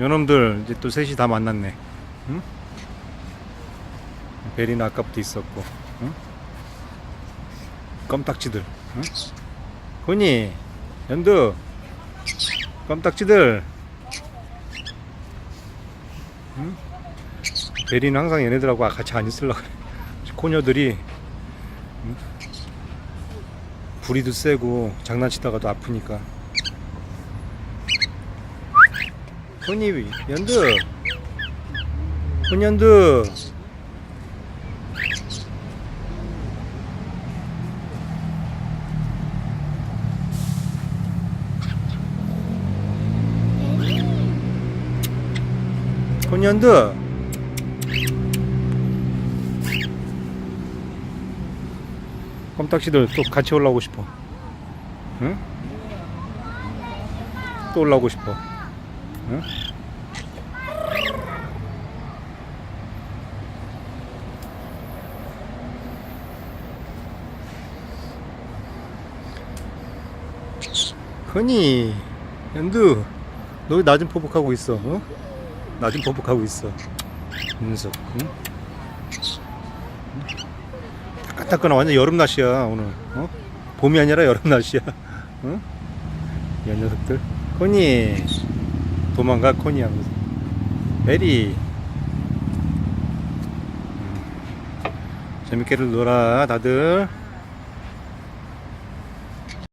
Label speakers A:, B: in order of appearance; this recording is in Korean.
A: 요놈들 이제 또 셋이 다 만났네. 응? 베리는 아까부터 있었고, 응? 껌딱지들, 응? 훈이, 연두, 껌딱지들, 응? 베리는 항상 얘네들하고 같이 안 있으려고 그래. 코녀들이 응? 부리도 세고 장난치다가도 아프니까. 훈이, 연두, 훈연두. 훈연두. 껌딱지들 또 같이 올라오고 싶어. 응? 또 올라오고 싶어. 응? 흔히 연두 너좀 포복하고 있어 어? 나좀 포복하고 있어 이 녀석 응? 따끈따끈한 완전 여름 날씨야 오늘 어? 봄이 아니라 여름 날씨야 어? 이 녀석들 코니 도망가 코니 하면서 메리. 음. 재밌게들 놀아 다들